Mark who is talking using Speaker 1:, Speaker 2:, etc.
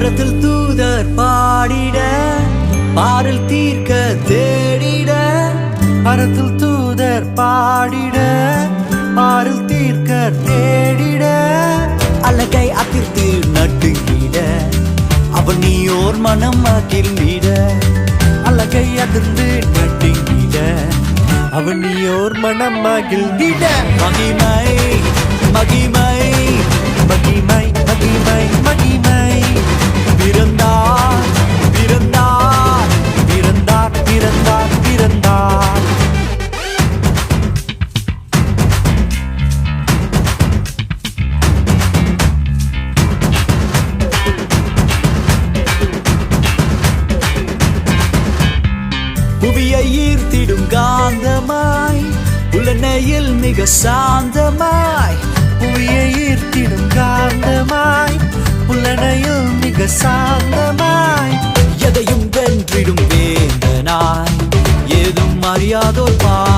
Speaker 1: பரத்தில் தூதர் பாடிட பாரில் தீர்க்க தேடிட
Speaker 2: பரத்தில் தூதர் பாடிட பாரில் தீர்க்க தேடிட
Speaker 1: அழகை அதிர்த்து நட்டுங்கிட அவன் நீ ஓர் மனம் மகிழ்ந்திட
Speaker 2: அழகை அதிர்ந்து நட்டுங்கிட அவன் நீ ஓர் மனம் மகிழ்ந்திட.
Speaker 1: மகிமை மகிமை. ஈர்த்திடும் காந்தமாய் உலனையில் மிக சாந்தமாய்
Speaker 2: புவியை ஈர்த்திடும் காந்தமாய் புலனையில் மிக சாந்தமாய்.
Speaker 1: எதையும் வென்றிடும் வேந்தனாய் ஏதும் அறியாதோர் பால